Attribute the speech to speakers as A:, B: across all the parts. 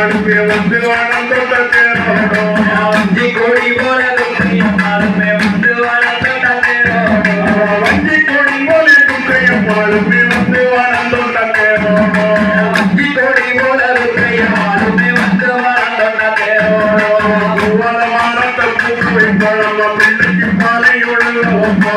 A: வந்து வாழ்ந்த தேரோடும்
B: வஞ்சி கொடி போல துப்பியம்மாளுமே வந்து வளர்ந்த தேரோடும்
A: வஞ்சி கொடி போலே துன்றையும் பாலுமே வந்து வாழ்ந்த தேரோடும்
B: வஞ்சி கொடி போல துப்பியம்மாளுமே வந்து வளர்ந்த தேரோடும்
A: பூவனமான தப்புவை பழம பிள்ளைக்கு மாலை ஒழுங்கப்பா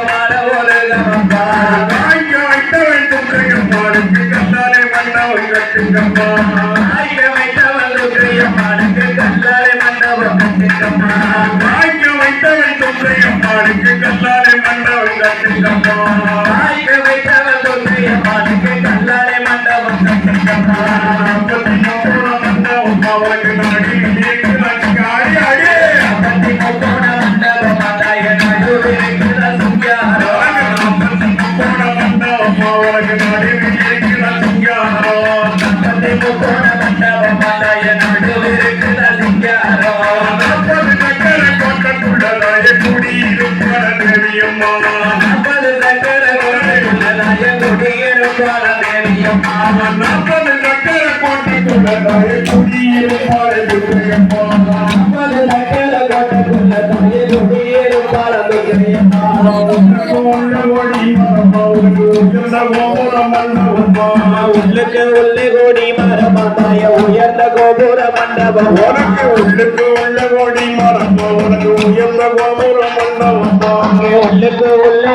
A: கையில
B: பாட ஒழுங்கப்பா.
A: காய்க்க வைத்தவள் துன்றையும் மாணிக்கு கல்லாலை வந்தவள் கட்டுங்கம்மா
B: ஆயிர அப்பத்தி முக்கோண மண்டபம் அதாய நடுவிருக்கிற சுங்கியாரோ. அப்பது சக்கர கொண்டையுள்ளதாய குடியிருப்பாள தேவியம்மா. அப்பது சக்கர கொண்டையுள்ளதாய குடியிருப்பாள தேவியம்மா. உள்ளுக்கு உள்ளே கோடி மரமாதாய உயர்ந்த கோபுர மண்டபம்
A: உனக்கு உள்ளுக்கு உள்ள கோடி மரம் உனக்கு உயர்ந்த கோபுரம் மண்டபம்
B: உள்ளுக்கு உள்ளே